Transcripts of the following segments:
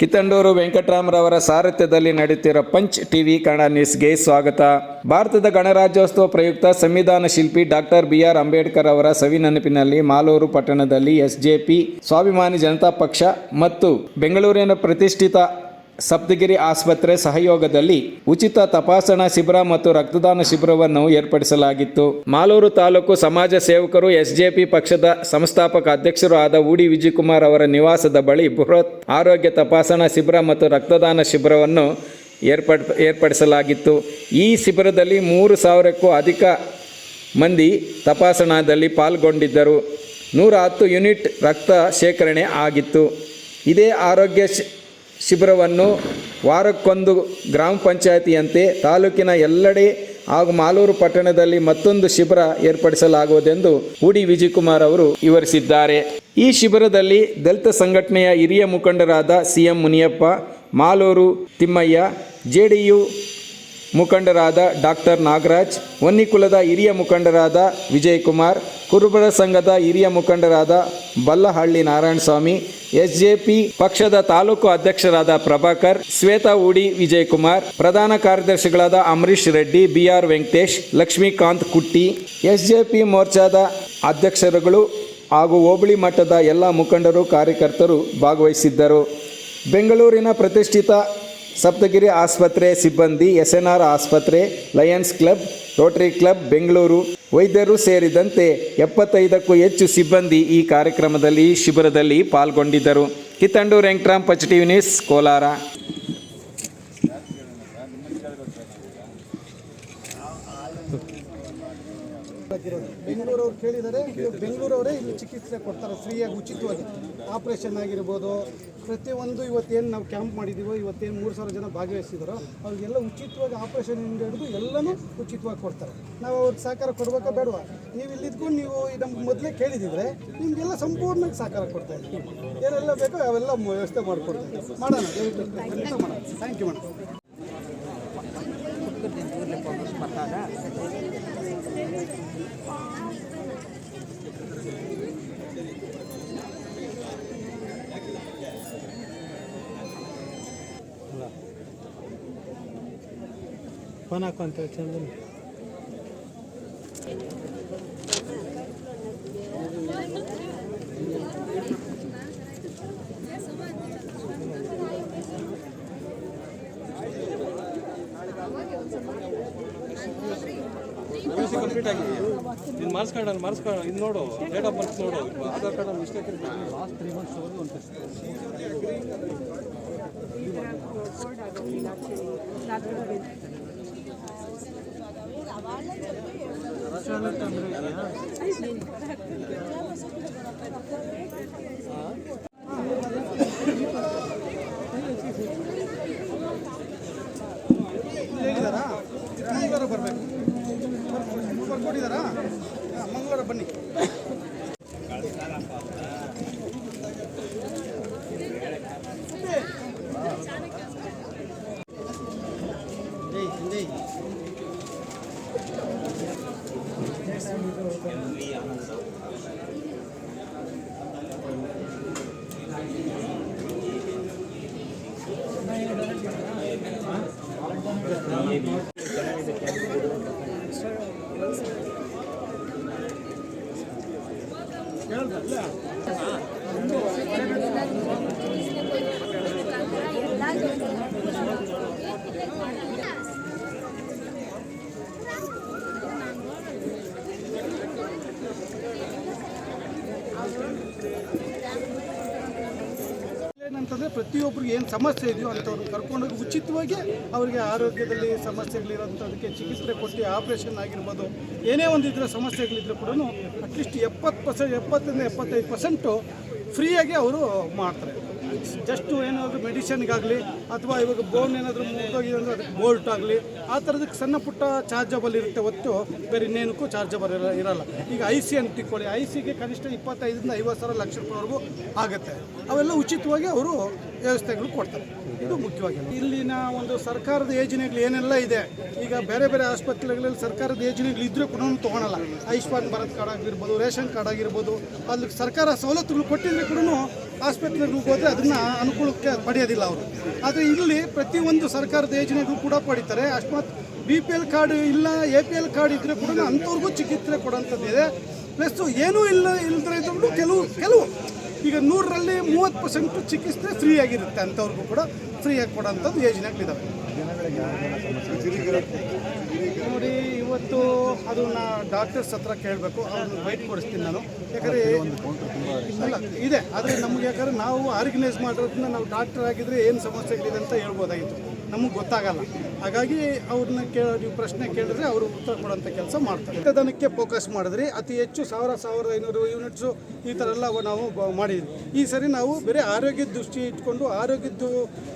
ಕಿತ್ತಂಡೂರು ವೆಂಕಟರಾಮರವರ ಸಾರಥ್ಯದಲ್ಲಿ ನಡೆಯುತ್ತಿರುವ punch TV Kannada ನ್ಯೂಸ್ಗೆ ಸ್ವಾಗತ. ಭಾರತದ ಗಣರಾಜ್ಯೋತ್ಸವ ಪ್ರಯುಕ್ತ ಸಂವಿಧಾನ ಶಿಲ್ಪಿ ಡಾಕ್ಟರ್ ಬಿ ಆರ್ ಅಂಬೇಡ್ಕರ್ ಅವರ ಸವಿನೆನಪಿನಲ್ಲಿ ಮಾಲೂರು ಪಟ್ಟಣದಲ್ಲಿ ಎಸ್ಜೆಪಿ, ಸ್ವಾಭಿಮಾನಿ ಜನತಾ ಪಕ್ಷ ಮತ್ತು ಬೆಂಗಳೂರಿನ ಪ್ರತಿಷ್ಠಿತ ಸಪ್ತಗಿರಿ ಆಸ್ಪತ್ರೆ ಸಹಯೋಗದಲ್ಲಿ ಉಚಿತ ತಪಾಸಣಾ ಶಿಬಿರ ಮತ್ತು ರಕ್ತದಾನ ಶಿಬಿರವನ್ನು ಏರ್ಪಡಿಸಲಾಗಿತ್ತು. ಮಾಲೂರು ತಾಲೂಕು ಸಮಾಜ ಸೇವಕರು ಎಸ್ಜೆಪಿ ಪಕ್ಷದ ಸಂಸ್ಥಾಪಕ ಅಧ್ಯಕ್ಷರು ಆದ ಉಡಿ ವಿಜಯಕುಮಾರ್ ಅವರ ನಿವಾಸದ ಬಳಿ ಬೃಹತ್ ಆರೋಗ್ಯ ತಪಾಸಣಾ ಶಿಬಿರ ಮತ್ತು ರಕ್ತದಾನ ಶಿಬಿರವನ್ನು ಏರ್ಪಡ್, ಏರ್ಪಡಿಸಲಾಗಿತ್ತು. ಈ ಶಿಬಿರದಲ್ಲಿ ಮೂರು ಸಾವಿರಕ್ಕೂ ಅಧಿಕ ಮಂದಿ ತಪಾಸಣಾದಲ್ಲಿ ಪಾಲ್ಗೊಂಡಿದ್ದರು. ನೂರ ಹತ್ತು ಯೂನಿಟ್ ರಕ್ತ ಶೇಖರಣೆ ಆಗಿತ್ತು. ಇದೇ ಆರೋಗ್ಯ ಶಿಬಿರವನ್ನು ವಾರಕ್ಕೊಂದು ಗ್ರಾಮ ಪಂಚಾಯತಿಯಂತೆ ತಾಲೂಕಿನ ಎಲ್ಲೆಡೆ ಹಾಗೂ ಮಾಲೂರು ಪಟ್ಟಣದಲ್ಲಿ ಮತ್ತೊಂದು ಶಿಬಿರ ಏರ್ಪಡಿಸಲಾಗುವುದೆಂದು ಉಡಿ ವಿಜಯಕುಮಾರ್ ಅವರು ವಿವರಿಸಿದ್ದಾರೆ. ಈ ಶಿಬಿರದಲ್ಲಿ ದಲಿತ ಸಂಘಟನೆಯ ಹಿರಿಯ ಮುಖಂಡರಾದ C M Muniyappa, Maluru Thimmaiah, JDU ಮುಖಂಡರಾದ ಡಾಕ್ಟರ್ ನಾಗರಾಜ್, ವನ್ನಿಕುಲದ ಹಿರಿಯ ಮುಖಂಡರಾದ ವಿಜಯಕುಮಾರ್, ಕುರುಬರ ಸಂಘದ ಹಿರಿಯ ಮುಖಂಡರಾದ ಬಲ್ಲಹಳ್ಳಿ ನಾರಾಯಣಸ್ವಾಮಿ ಎಸ್ಜೆಪಿ ಪಕ್ಷದ ತಾಲೂಕು ಅಧ್ಯಕ್ಷರಾದ ಪ್ರಭಾಕರ್, ಶ್ವೇತಾ ಉಡಿ ವಿಜಯಕುಮಾರ್, ಪ್ರಧಾನ ಕಾರ್ಯದರ್ಶಿಗಳಾದ ಅಮರೀಶ್ ರೆಡ್ಡಿ, ಬಿಆರ್ ವೆಂಕಟೇಶ್, ಲಕ್ಷ್ಮೀಕಾಂತ್ ಕುಟ್ಟಿ, ಎಸ್ಜೆಪಿ ಮೋರ್ಚಾದ ಅಧ್ಯಕ್ಷರುಗಳು ಹಾಗೂ ಹೋಬಳಿ ಮಟ್ಟದ ಎಲ್ಲ ಮುಖಂಡರು, ಕಾರ್ಯಕರ್ತರು ಭಾಗವಹಿಸಿದ್ದರು. ಬೆಂಗಳೂರಿನ ಪ್ರತಿಷ್ಠಿತ ಸಪ್ತಗಿರಿ ಆಸ್ಪತ್ರೆ ಸಿಬ್ಬಂದಿ, ಎಸ್ಎನ್ಆರ್ ಆಸ್ಪತ್ರೆ, lions club rotary club Bengaluru ವೈದ್ಯರು ಸೇರಿದಂತೆ ಎಪ್ಪತ್ತೈದಕ್ಕೂ ಹೆಚ್ಚು ಸಿಬ್ಬಂದಿ ಈ ಕಾರ್ಯಕ್ರಮದಲ್ಲಿ ಶಿಬಿರದಲ್ಲಿ ಪಾಲ್ಗೊಂಡಿದ್ದರು. ಕಿತ್ತಂಡೂರು ವೆಂಕಟರಾಮ್, ಪಚ್ ಟಿವಿ ನ್ಯೂಸ್, ಕೋಲಾರ. ಬೆಂಗಳೂರವ್ರು ಕೇಳಿದರೆ ಬೆಂಗಳೂರವರೇ ಇಲ್ಲಿ ಚಿಕಿತ್ಸೆ ಕೊಡ್ತಾರೆ, ಫ್ರೀಯಾಗಿ, ಉಚಿತವಾಗಿ. ಆಪ್ರೇಷನ್ ಆಗಿರ್ಬೋದು, ಪ್ರತಿಯೊಂದು ಇವತ್ತೇನು ನಾವು ಕ್ಯಾಂಪ್ ಮಾಡಿದ್ದೀವೋ ಇವತ್ತೇನು ಮೂರು ಸಾವಿರ ಜನ ಭಾಗವಹಿಸಿದಾರೋ, ಅವ್ರಿಗೆಲ್ಲ ಉಚಿತವಾಗಿ ಆಪ್ರೇಷನ್ ಹಿಡಿದು ಎಲ್ಲನೂ ಉಚಿತವಾಗಿ ಕೊಡ್ತಾರೆ. ನಾವು ಅವ್ರಿಗೆ ಸಹಕಾರ ಕೊಡಬೇಕಾ ಬೇಡವಾ? ನೀವು ಇಲ್ಲಿದ್ಕೊಂಡು ನೀವು ನಮ್ಗೆ ಮೊದಲೇ ಕೇಳಿದಿದ್ರೆ ನಿಮಗೆಲ್ಲ ಸಂಪೂರ್ಣವಾಗಿ ಸಹಕಾರ ಕೊಡ್ತಾ ಇದ್ದೀವಿ ಏನೆಲ್ಲ ಬೇಕೋ ಅವೆಲ್ಲ ವ್ಯವಸ್ಥೆ ಮಾಡಿಕೊಡ್ತೀವಿ ಮಾಡೋಣ ಮಾಡೋಣ. ಥ್ಯಾಂಕ್ ಯು ಮೇಡಮ್ ಫೋನ್ ಹಾಕು ಅಂತ ಚಂದನ್ ಕಂಪ್ಲೀಟ್ ಆಗಿದೆ ನೀನು ಕಾರ್ಡ್ ಮಾರ್ಕ್ಸ್ ಕಾರ್ಡ್ ಇದು ನೋಡು ಡೇಟ್ ಆಫ್ ಬರ್ತ್ ನೋಡು Aadhaar card mistake last three months ಹೇಳಿದಾರಾ Gracias. maybe. Yeah. ಏನಂತಂದರೆ ಪ್ರತಿಯೊಬ್ಬರಿಗೆ ಏನು ಸಮಸ್ಯೆ ಇದೆಯೋ ಅಂಥವ್ರನ್ನ ಕರ್ಕೊಂಡೋಗಿ ಉಚಿತವಾಗಿ ಅವರಿಗೆ ಆರೋಗ್ಯದಲ್ಲಿ ಸಮಸ್ಯೆಗಳಿರೋಂಥದಕ್ಕೆ ಚಿಕಿತ್ಸೆ ಕೊಟ್ಟು ಆಪ್ರೇಷನ್ ಆಗಿರ್ಬೋದು, ಏನೇ ಒಂದು ಇದ್ರೆ ಸಮಸ್ಯೆಗಳಿದ್ರೆ ಕೂಡ ಅಟ್ಲೀಸ್ಟ್ ಎಪ್ಪತ್ತು ಪರ್ಸೆಂಟ್ ಎಪ್ಪತ್ತರಿಂದ ಎಪ್ಪತ್ತೈದು ಪರ್ಸೆಂಟು ಫ್ರೀಯಾಗಿ ಅವರು ಮಾಡ್ತಾರೆ. ಜಸ್ಟ್ ಏನಾದರೂ ಮೆಡಿಷನ್ಗಾಗಲಿ ಅಥವಾ ಇವಾಗ ಬೋನ್ ಏನಾದರೂ ಮುಗಿದೋಗಿದೆ ಅಂದರೆ ಅದಕ್ಕೆ ಬೋಲ್ಟ್ ಆಗಲಿ, ಆ ಥರದಕ್ಕೆ ಸಣ್ಣ ಪುಟ್ಟ ಚಾರ್ಜಬಲ್ ಇರುತ್ತೆ ಹೊತ್ತು, ಬೇರೆ ಇನ್ನೇನಕ್ಕೂ ಚಾರ್ಜಬಲ್ ಇರ, ಇರಲ್ಲ. ಈಗ ಐ ಸಿ ಅಂತ ತಿಳ್ಕೊಳ್ಳಿ. ಐ ಸಿಗೆ ಕನಿಷ್ಠ ಇಪ್ಪತ್ತೈದರಿಂದ ಐವತ್ತು ಸಾವಿರ ಲಕ್ಷ ರೂಪಾಯಿವರೆಗೂ ಆಗುತ್ತೆ. ಅವೆಲ್ಲ ಉಚಿತವಾಗಿ ಅವರು ವ್ಯವಸ್ಥೆಗಳು ಕೊಡ್ತಾರೆ. ಇದು ಮುಖ್ಯವಾಗಿ. ಇಲ್ಲಿನ ಒಂದು ಸರ್ಕಾರದ ಯೋಜನೆಗಳು ಏನೆಲ್ಲ ಇದೆ? ಈಗ ಬೇರೆ ಬೇರೆ ಆಸ್ಪತ್ರೆಗಳಲ್ಲಿ ಸರ್ಕಾರದ ಯೋಜನೆಗಳು ಇದ್ರೂ ಕೂಡ ತೊಗೊಳಲ್ಲ. ಆಯುಷ್ಮಾನ್ ಭಾರತ್ ಕಾರ್ಡ್ ಆಗಿರ್ಬೋದು, ರೇಷನ್ ಕಾರ್ಡ್ ಆಗಿರ್ಬೋದು ಅಲ್ಲಿ ಸರ್ಕಾರ ಸವಲತ್ತುಗಳು ಕೊಟ್ಟಿದ್ರೆ ಕೂಡ ಆಸ್ಪತ್ರೆಗಳಿಗೆ ಹೋಗೋದ್ರೆ ಅದನ್ನು ಅನುಕೂಲಕ್ಕೆ ಪಡೆಯೋದಿಲ್ಲ ಅವರು. ಆದರೆ ಇಲ್ಲಿ ಪ್ರತಿಯೊಂದು ಸರ್ಕಾರದ ಯೋಜನೆಗೂ ಕೂಡ ಪಡಿತಾರೆ. ಅಕಸ್ಮಾತ್ ಬಿ ಪಿ ಎಲ್ ಕಾರ್ಡ್ ಇಲ್ಲ ಎ ಪಿ ಎಲ್ ಕಾರ್ಡ್ ಇದ್ದರೆ ಕೂಡ ಅಂಥವ್ರಿಗೂ ಚಿಕಿತ್ಸೆ ಕೊಡೋಂಥದ್ದಿದೆ ಪ್ಲಸ್ ಏನೂ ಇಲ್ಲ ಇಲ್ಲದ್ರೆ ಇದ್ರು ಕೆಲವು ಕೆಲವು. ಈಗ ನೂರರಲ್ಲಿ ಮೂವತ್ತು ಪರ್ಸೆಂಟು ಚಿಕಿತ್ಸೆ ಫ್ರೀ ಆಗಿರುತ್ತೆ ಅಂಥವ್ರಿಗೂ ಕೂಡ ಫ್ರೀಯಾಗಿ ಕೊಡೋಂಥದ್ದು ಯೋಜನೆಗಳಿದ್ದಾವೆ ಇವತ್ತು ಅದನ್ನು ಡಾಕ್ಟರ್ಸ್ ಹತ್ರ ಕೇಳಬೇಕು ಅವ್ರನ್ನ ವೈಟ್ ಕೊಡಿಸ್ತೀನಿ ನಾನು. ಯಾಕಂದರೆ ಇಲ್ಲ ಇದೆ. ಆದರೆ ನಮ್ಗೆ ಯಾಕಂದ್ರೆ ನಾವು ಆರ್ಗನೈಸ್ ಮಾಡೋದ್ರಿಂದ ನಾವು ಡಾಕ್ಟರ್ ಆಗಿದ್ರೆ ಏನು ಸಮಸ್ಯೆಗಳಿದೆ ಅಂತ ಹೇಳ್ಬೋದಾಗಿತ್ತು. ನಮಗೆ ಗೊತ್ತಾಗಲ್ಲ. ಹಾಗಾಗಿ ಅವ್ರನ್ನ ಕೇ ನೀವು ಪ್ರಶ್ನೆ ಕೇಳಿದ್ರೆ ಅವರು ಉತ್ತರ ಕೊಡುವಂಥ ಕೆಲಸ ಮಾಡ್ತಾರೆ. ರಕ್ತದಾನಕ್ಕೆ ಫೋಕಸ್ ಮಾಡಿದ್ರಿ, ಅತಿ ಹೆಚ್ಚು ಸಾವಿರ, ಸಾವಿರದ ಐನೂರು ಯೂನಿಟ್ಸು ಈ ಥರ ಎಲ್ಲ ನಾವು ಮಾಡಿದ್ವಿ. ಈ ಸರಿ ನಾವು ಬೇರೆ ಆರೋಗ್ಯದ ದೃಷ್ಟಿ ಇಟ್ಕೊಂಡು ಆರೋಗ್ಯದ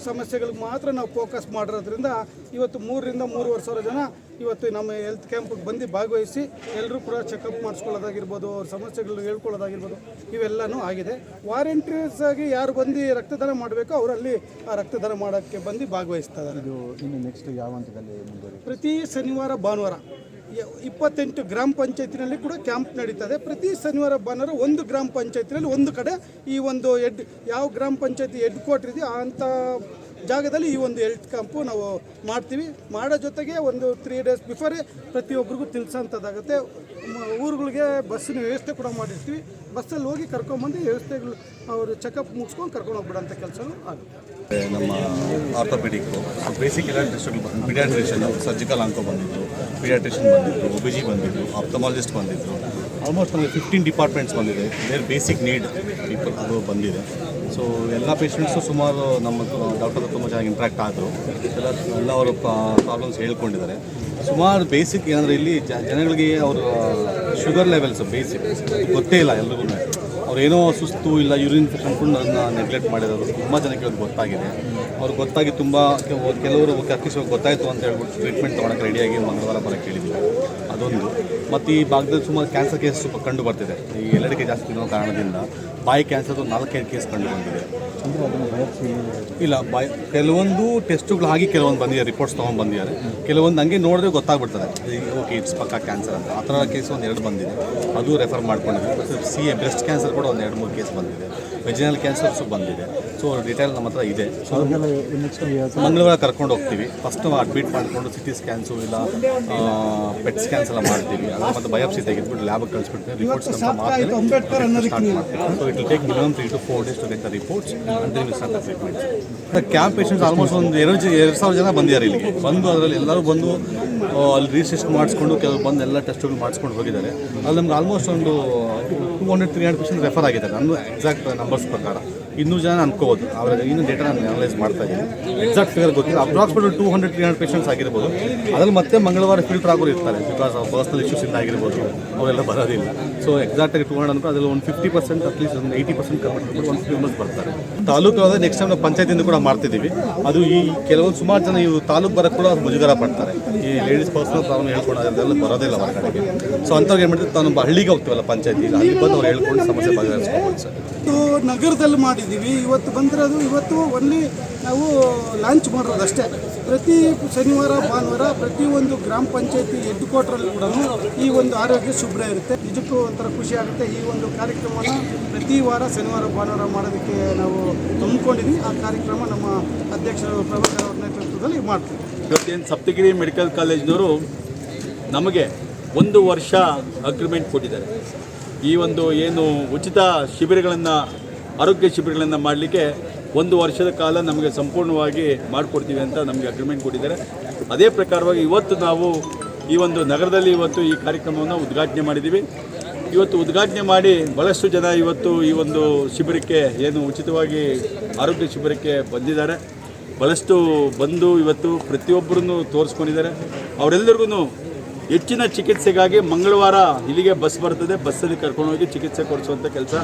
ಸಮಸ್ಯೆಗಳಿಗೆ ಮಾತ್ರ ನಾವು ಫೋಕಸ್ ಮಾಡಿರೋದ್ರಿಂದ ಇವತ್ತು ಮೂರರಿಂದ ಮೂರುವರೆ ಸಾವಿರ ಜನ ಇವತ್ತು ನಮ್ಮ ಹೆಲ್ತ್ ಕ್ಯಾಂಪಿಗೆ ಬಂದು ಭಾಗವಹಿಸಿ ಎಲ್ಲರೂ ಕೂಡ ಚೆಕಪ್ ಮಾಡಿಸ್ಕೊಳ್ಳೋದಾಗಿರ್ಬೋದು, ಅವ್ರ ಸಮಸ್ಯೆಗಳನ್ನು ಹೇಳ್ಕೊಳ್ಳೋದಾಗಿರ್ಬೋದು, ಇವೆಲ್ಲನೂ ಆಗಿದೆ. ವಾರಂಟಿಯರ್ಸ್ ಆಗಿ ಯಾರು ಬಂದು ರಕ್ತದಾನ ಮಾಡಬೇಕೋ ಅವರಲ್ಲಿ ಆ ರಕ್ತದಾನ ಮಾಡೋಕ್ಕೆ ಬಂದು ಭಾಗವಹಿಸ್ತಾ ಇದ್ದಾರೆ. ನೆಕ್ಸ್ಟ್ ಯಾವ ಹಂತದಲ್ಲಿ ಮುಂದುವರಿ ಪ್ರತಿ ಶನಿವಾರ, ಭಾನುವಾರ ಇಪ್ಪತ್ತೆಂಟು ಗ್ರಾಮ ಪಂಚಾಯತಿನಲ್ಲಿ ಕೂಡ ಕ್ಯಾಂಪ್ ನಡೀತದೆ. ಪ್ರತಿ ಶನಿವಾರ, ಭಾನುವಾರ ಒಂದು ಗ್ರಾಮ ಪಂಚಾಯತಿನಲ್ಲಿ ಒಂದು ಕಡೆ ಈ ಒಂದು ಹೆಡ್ ಯಾವ ಗ್ರಾಮ ಪಂಚಾಯತಿ ಹೆಡ್ ಕ್ವಾರ್ಟರ್ ಇದೆಯೋ ಅಂಥ ಜಾಗದಲ್ಲಿ ಈ ಒಂದು ಹೆಲ್ತ್ ಕ್ಯಾಂಪು ನಾವು ಮಾಡ್ತೀವಿ. ಮಾಡೋ ಜೊತೆಗೆ ಒಂದು ತ್ರೀ ಡೇಸ್ ಬಿಫೋರೇ ಪ್ರತಿಯೊಬ್ಬರಿಗೂ ತಿಳಿಸೋಂಥದ್ದಾಗುತ್ತೆ ಊರುಗಳಿಗೆ ಬಸ್ಸಿನ ವ್ಯವಸ್ಥೆ ಕೂಡ ಮಾಡಿರ್ತೀವಿ. ಬಸ್ಸಲ್ಲಿ ಹೋಗಿ ಕರ್ಕೊಂಬಂದು ವ್ಯವಸ್ಥೆಗಳು ಅವರು ಚೆಕಪ್ ಮುಗಿಸ್ಕೊಂಡು ಕರ್ಕೊಂಡು ಹೋಗ್ಬಿಡೋಂಥ ಕೆಲಸನೂ ಆಗುತ್ತೆ. ನಮ್ಮ ಆರ್ಥೋಪೆಡಿಕ್ ಬೇಸಿಕ್ ಎಲ್ಲ ಪಿಡಿಯಾಟ್ರಿಷನ್ ಸರ್ಜಿಕಲ್ ಅಂಕೋ ಬಂದಿದ್ದು ಪಿಡಿಯಾಟ್ರಿಷನ್ ಬಂದಿದ್ದು ಒ ಬಿ ಜಿ ಬಂದಿದ್ದು ಆಪ್ತಮಾಲಜಿಸ್ಟ್ ಬಂದಿದ್ದು ಆಲ್ಮೋಸ್ಟ್ ನಮಗೆ ಫಿಫ್ಟೀನ್ ಡಿಪಾರ್ಟ್ಮೆಂಟ್ಸ್ ಬಂದಿದೆ. ದೇರ್ ಬೇಸಿಕ್ ನೀಡ್ ಪೀಪಲ್ ಅದು ಬಂದಿದೆ. ಸೊ ಎಲ್ಲ ಪೇಷಂಟ್ಸು ಸುಮಾರು ನಮ್ಮ, ಡಾಕ್ಟರ್ ತುಂಬ ಚೆನ್ನಾಗಿ ಇಂಟ್ರ್ಯಾಕ್ಟ್ ಆದರು. ಎಲ್ಲ ಎಲ್ಲ ಅವರ ಪ್ರಾಬ್ಲಮ್ಸ್ ಹೇಳ್ಕೊಂಡಿದ್ದಾರೆ. ಸುಮಾರು ಬೇಸಿಕ್ ಏನಂದರೆ ಇಲ್ಲಿ ಜನಗಳಿಗೆ ಅವ್ರ ಶುಗರ್ ಲೆವೆಲ್ಸ್ ಬೇಸಿಕ್ ಗೊತ್ತೇ ಇಲ್ಲ ಎಲ್ರಿಗೂ. ಅವ್ರೇನೋ ಸುಸ್ತು ಇಲ್ಲ ಯೂರಿನ್ ಇನ್ಫೆಕ್ಷನ್ ಅದನ್ನ ನೆಗ್ಲೆಕ್ಟ್ ಮಾಡಿರೋದು ತುಂಬ ಜನಕ್ಕೆ ಅದು ಗೊತ್ತಾಗಿದೆ. ಅವ್ರಿಗೆ ಗೊತ್ತಾಗಿ ತುಂಬ ಕೆಲವರು ಅಟ್ಲೀಸ್ಟ್ ಗೊತ್ತಾಯಿತು ಅಂತ ಹೇಳ್ಬಿಟ್ಟು ಟ್ರೀಟ್ಮೆಂಟ್ ತೊಗೊಳಕ್ಕೆ ರೆಡಿಯಾಗಿ ಮಂಗಳವಾರ ಬರೋಕ್ಕೆ ಹೇಳಿದ್ವಿ ಅದೊಂದು. ಮತ್ತು ಈ ಭಾಗದಲ್ಲಿ ಸುಮಾರು ಕ್ಯಾನ್ಸರ್ ಕೇಸ್ ಕಂಡು ಬರ್ತಿದೆ. ಈ ಎಲ್ಲರಿಗೆ ಜಾಸ್ತಿ ಇರೋ ಕಾರಣದಿಂದ. ಬಾಯಿ ಕ್ಯಾನ್ಸರ್ದು ನಾಲ್ಕೈದು ಕೇಸ್ ಕಂಡು ಬಂದಿದೆ. ಇಲ್ಲ ಬಾಯ್ ಕೆಲವೊಂದು ಟೆಸ್ಟ್ಗಳು ಆಗಿ ಕೆಲವೊಂದು ಬಂದಿದೆ ರಿಪೋರ್ಟ್ಸ್ ತೊಗೊಂಡು ಬಂದಿದ್ದಾರೆ. ಕೆಲವೊಂದು ಹಂಗೆ ನೋಡಿದ್ರೆ ಗೊತ್ತಾಗ್ಬಿಡ್ತದೆ. ಓಕೆ ಇಟ್ಸ್ ಪಕ್ಕ ಕ್ಯಾನ್ಸರ್ ಅಂತ. ಆ ಥರ ಕೇಸ್ ಒಂದು ಎರಡು ಬಂದಿದೆ. ಅದು ರೆಫರ್ ಮಾಡ್ಕೊಂಡಿದ್ದೀವಿ ಸಿ ಎ ಬ್ರೆಸ್ಟ್ ಕ್ಯಾನ್ಸರ್ ಕೂಡ ಒಂದು ಎರಡು ಮೂರು ಕೇಸ್ ಬಂದಿದೆ. ವೆಜಿನಲ್ ಕ್ಯಾನ್ಸರ್ಸು ಬಂದಿದೆ. ಸೊ ಡಿಟೇಲ್ ನಮ್ಮ ಹತ್ರ ಇದೆ. ಸೊ ಮಂಗಳವಾರ ಕರ್ಕೊಂಡು ಹೋಗ್ತೀವಿ. ಫಸ್ಟ್ ಅಡ್ಮಿಟ್ ಮಾಡಿಕೊಂಡು ಸಿ ಟಿ ಸ್ಕ್ಯಾನ್ಸು ಇಲ್ಲ ಪೆಟ್ ಸ್ಕ್ಯಾನ್ಸ್ ಎಲ್ಲ ಮಾಡ್ತೀವಿ. ಅದ್ರ ಮತ್ತೆ ಬಯೋಪ್ಸಿ ತೆಗೆದ್ಬಿಟ್ಟು ಲ್ಯಾಬ್ಗೆ ಕಳಿಸ್ಬಿಟ್ಟು ರಿಪೋರ್ಟ್ಸ್ ನಮ್ಮ ಮಾಡ್ತೀವಿ. So it will take minimum three to four days to get the reports and start treatment camp patients almost ಒಂದು ಎರಡು ಎರಡು ಸಾವಿರ ಜನ ಬಂದಿದ್ದಾರೆ ಇಲ್ಲಿಗೆ. ಬಂದು ಅದರಲ್ಲಿ ಎಲ್ಲರೂ ಬಂದು ಅಲ್ಲಿ ರಿಜಿಸ್ಟ್ರೇಷನ್ ಮಾಡಿಸ್ಕೊಂಡು ಕೆಲವು ಬಂದು ಎಲ್ಲ ಟೆಸ್ಟ್ಗಳು ಮಾಡಿಸ್ಕೊಂಡು ಹೋಗಿದ್ದಾರೆ. ಅಲ್ಲಿ ನಮ್ಗೆ ಆಲ್ಮೋಸ್ಟ್ ಒಂದು two hundred three hundred percent refer ಆಗಿದೆ. ನನ್ನ ಎಕ್ಸಾಕ್ಟ್ ನಂಬರ್ಸ್ ಪ್ರಕಾರ. ಇನ್ನೂರು ಜನ ಅನ್ಕೋಬೋದು. ಆದರೆ ಇನ್ನೂ ಡೇಟಾ ನಾನು ಅನಲೈಸ್ ಮಾಡ್ತಾ ಇದ್ದೀನಿ. ಎಕ್ಸಾಕ್ಟ್ ಫಿಗರ್ ಗೊತ್ತಿಲ್ಲ. Approximately two hundred three hundred patients ಆಗಿರ್ಬೋದು. ಅದ್ರಲ್ಲಿ ಮತ್ತೆ ಮಂಗಳವಾರ ಫಿಲ್ಟರ್ ಆಗೋರು ಇರ್ತಾರೆ. ಬಿಕಾಸ್ ಪರ್ಸನಲ್ ಇಶ್ಯೂಸ್ ಇಂದ ಆಗಿರ್ಬೋದು. ಅವರೆಲ್ಲ ಬರೋದಿಲ್ಲ. ಸೊ ಎಕ್ಸಾಕ್ಟಾಗಿ ಟೂ ಹಂಡ್ರೆಡ್ ಅಂದ್ರೆ ಅದರಲ್ಲಿ ಒಂದು ಫಿಫ್ಟಿ ಪರ್ಸೆಂಟ್ ಅಟ್ಲೀಸ್ಟ್ ಒಂದು ಏಯ್ಟಿ ಪರ್ಸೆಂಟ್ ಕರ್ಬಿಟ್ಟು ಒಂದು ಫೇಮಸ್ ಬರ್ತಾರೆ. ತಾಲೂಕು ಆದರೆ ನೆಕ್ಸ್ಟ್ ಟೈಮ್ ನಾವು ಪಂಚಾಯತಿಂದ ಕೂಡ ಮಾಡ್ತಿದ್ದೀವಿ. ಅದು ಈ ಕೆಲವೊಂದು ಸುಮಾರು ಜನ ಇವರು ತಾಲೂಕು ಬರೋಕ್ಕೆ ಕೂಡ ಮುಜುಗರ ಪಡ್ತಾರೆ. ಈ ಲೇಡೀಸ್ ಪರ್ಸನಲ್ ಪ್ರಾಬ್ಲಮ್ ಹೇಳ್ಕೊಂಡು ಅದೆಲ್ಲ ಬರೋದಿಲ್ಲ ಕಡೆಗೆ ಸೊ ಅಂಥವ್ರು ಏನು ಮಾಡ್ತೀವಿ ತಾನು ಹಳ್ಳಿಗೆ ಹೋಗ್ತೀವಲ್ಲ ಪಂಚಾಯತಿ. ಅಲ್ಲಿ ಬಂದು ಅವ್ರು ಹೇಳ್ಕೊಂಡು ಸಮಸ್ಯೆ ಬಗೆಹರಿಸ್ಕೊಬೋದು ಸರ್. ಇವತ್ತು ನಗರದಲ್ಲಿ ಮಾಡಿದ್ದೀವಿ. ಇವತ್ತು ಬಂದಿರೋದು ಇವತ್ತು ಒನ್ಲಿ ನಾವು ಲಾಂಚ್ ಮಾಡಿರೋದಷ್ಟೇ ಪ್ರತಿ ಶನಿವಾರ, ಭಾನುವಾರ ಪ್ರತಿಯೊಂದು ಗ್ರಾಮ ಪಂಚಾಯತಿ ಹೆಡ್ ಕ್ವಾರ್ಟರಲ್ಲಿ ಕೂಡ ಈ ಒಂದು ಆರೋಗ್ಯ ಶುಭ್ರ ಇರುತ್ತೆ. ನಿಜಕ್ಕೂ ಒಂಥರ ಖುಷಿ ಆಗುತ್ತೆ. ಈ ಒಂದು ಕಾರ್ಯಕ್ರಮವನ್ನು ಪ್ರತಿ ವಾರ, ಶನಿವಾರ, ಭಾನುವಾರ ಮಾಡೋದಕ್ಕೆ ನಾವು ಹಮ್ಮಿಕೊಂಡಿದ್ವಿ ಆ ಕಾರ್ಯಕ್ರಮ ನಮ್ಮ ಅಧ್ಯಕ್ಷರು ಪ್ರಭಾಕರ್ ಅವರ ನೇತೃತ್ವದಲ್ಲಿ ಮಾಡ್ತೀವಿ. ಇವತ್ತೇನು ಸಪ್ತಗಿರಿ ಮೆಡಿಕಲ್ ಕಾಲೇಜ್ನವರು ನಮಗೆ ಒಂದು ವರ್ಷ ಅಗ್ರಿಮೆಂಟ್ ಕೊಟ್ಟಿದ್ದಾರೆ. ಈ ಒಂದು ಏನು ಉಚಿತ ಶಿಬಿರಗಳನ್ನು, ಆರೋಗ್ಯ ಶಿಬಿರಗಳನ್ನು ಮಾಡಲಿಕ್ಕೆ ಒಂದು ವರ್ಷದ ಕಾಲ ನಮಗೆ ಸಂಪೂರ್ಣವಾಗಿ ಮಾಡಿಕೊಡ್ತೀವಿ ಅಂತ ನಮಗೆ ಅಗ್ರಿಮೆಂಟ್ ಕೊಟ್ಟಿದ್ದಾರೆ. ಅದೇ ಪ್ರಕಾರವಾಗಿ ಇವತ್ತು ನಾವು ಈ ಒಂದು ನಗರದಲ್ಲಿ ಇವತ್ತು ಈ ಕಾರ್ಯಕ್ರಮವನ್ನು ಉದ್ಘಾಟನೆ ಮಾಡಿದ್ದೀವಿ. ಇವತ್ತು ಉದ್ಘಾಟನೆ ಮಾಡಿ ಭಾಳಷ್ಟು ಜನ ಇವತ್ತು ಈ ಒಂದು ಶಿಬಿರಕ್ಕೆ ಏನು ಉಚಿತವಾಗಿ ಆರೋಗ್ಯ ಶಿಬಿರಕ್ಕೆ ಬಂದಿದ್ದಾರೆ. ಭಾಳಷ್ಟು ಬಂದು ಇವತ್ತು ಪ್ರತಿಯೊಬ್ಬರನ್ನು ತೋರಿಸ್ಕೊಂಡಿದ್ದಾರೆ. ಅವರೆಲ್ಲರಿಗೂ ಹೆಚ್ಚಿನ ಚಿಕಿತ್ಸೆಗಾಗಿ ಮಂಗಳವಾರ ಇಲ್ಲಿಗೆ ಬಸ್ ಬರ್ತದೆ. ಬಸ್ಸಲ್ಲಿ ಕರ್ಕೊಂಡು ಹೋಗಿ ಚಿಕಿತ್ಸೆ ಕೊಡಿಸುವಂಥ ಕೆಲಸ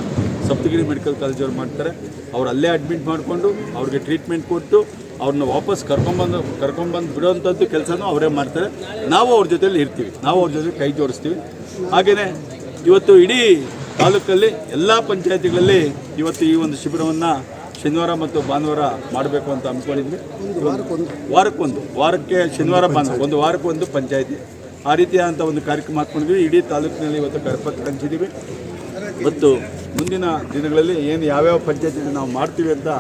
ಸಪ್ತಗಿರಿ ಮೆಡಿಕಲ್ ಕಾಲೇಜವ್ರು ಮಾಡ್ತಾರೆ. ಅವ್ರು ಅಲ್ಲೇ ಅಡ್ಮಿಟ್ ಮಾಡಿಕೊಂಡು ಅವ್ರಿಗೆ ಟ್ರೀಟ್ಮೆಂಟ್ ಕೊಟ್ಟು ಅವ್ರನ್ನ ವಾಪಸ್ ಕರ್ಕೊಂಬಂದು ಕರ್ಕೊಂಬಂದು ಬಿಡೋವಂಥದ್ದು ಕೆಲಸನೂ ಅವರೇ ಮಾಡ್ತಾರೆ. ನಾವು ಅವ್ರ ಜೊತೆಲಿ ಇರ್ತೀವಿ. ನಾವು ಅವ್ರ ಜೊತೆ ಕೈ ಜೋಡಿಸ್ತೀವಿ ಹಾಗೆಯೇ ಇವತ್ತು ಇಡೀ ತಾಲೂಕಲ್ಲಿ ಎಲ್ಲ ಪಂಚಾಯತಿಗಳಲ್ಲಿ ಇವತ್ತು ಈ ಒಂದು ಶಿಬಿರವನ್ನು ಶನಿವಾರ ಮತ್ತು ಭಾನುವಾರ ಮಾಡಬೇಕು ಅಂತ ಅಂದ್ಕೊಂಡಿದ್ವಿ. ವಾರಕ್ಕೊಂದು. ವಾರಕ್ಕೆ ಶನಿವಾರ ಭಾನುವಾರ. ಒಂದು ವಾರಕ್ಕೊಂದು ಪಂಚಾಯತಿ. ಆ ರೀತಿಯಾದಂಥ ಒಂದು ಕಾರ್ಯಕ್ರಮ ಹಾಕ್ಕೊಂಡಿದ್ವಿ ಇಡೀ ತಾಲೂಕಿನಲ್ಲಿ ಇವತ್ತು ಕರಪತ್ರ ಹಂಚಿದ್ದೀವಿ. ಮತ್ತು ಮುಂದಿನ ದಿನಗಳಲ್ಲಿ ಏನು ಯಾವ್ಯಾವ ಪಂಚಾಯತಿ ನಾವು ಮಾಡ್ತೀವಿ ಅಂತ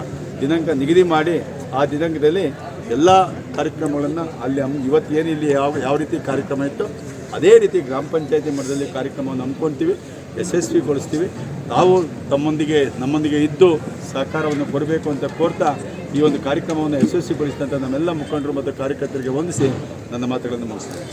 ದಿನಾಂಕ ನಿಗದಿ ಮಾಡಿ ಆ ದಿನಾಂಕದಲ್ಲಿ ಎಲ್ಲ ಕಾರ್ಯಕ್ರಮಗಳನ್ನು ಅಲ್ಲಿ ಇವತ್ತು ಏನು ಇಲ್ಲಿ ಯಾವ ಯಾವ ರೀತಿ ಕಾರ್ಯಕ್ರಮ ಇತ್ತು, ಅದೇ ರೀತಿ ಗ್ರಾಮ ಪಂಚಾಯತಿ ಮಟ್ಟದಲ್ಲಿ ಕಾರ್ಯಕ್ರಮವನ್ನು ಹಮ್ಮಿಕೊಳ್ತೀವಿ ಯಶಸ್ವಿಗೊಳಿಸ್ತೀವಿ. ತಾವು ತಮ್ಮೊಂದಿಗೆ, ನಮ್ಮೊಂದಿಗೆ ಇದ್ದು ಸಹಕಾರವನ್ನು ಕೊಡಬೇಕು ಅಂತ ಕೋರ್ತಾ ಈ ಒಂದು ಕಾರ್ಯಕ್ರಮವನ್ನು ಯಶಸ್ವಿಗೊಳಿಸಿದಂಥ ನಮ್ಮೆಲ್ಲ ಮುಖಂಡರು ಮತ್ತು ಕಾರ್ಯಕರ್ತರಿಗೆ ವಂದಿಸಿ ನನ್ನ ಮಾತುಗಳನ್ನು ಮುಗಿಸ್ತೇನೆ.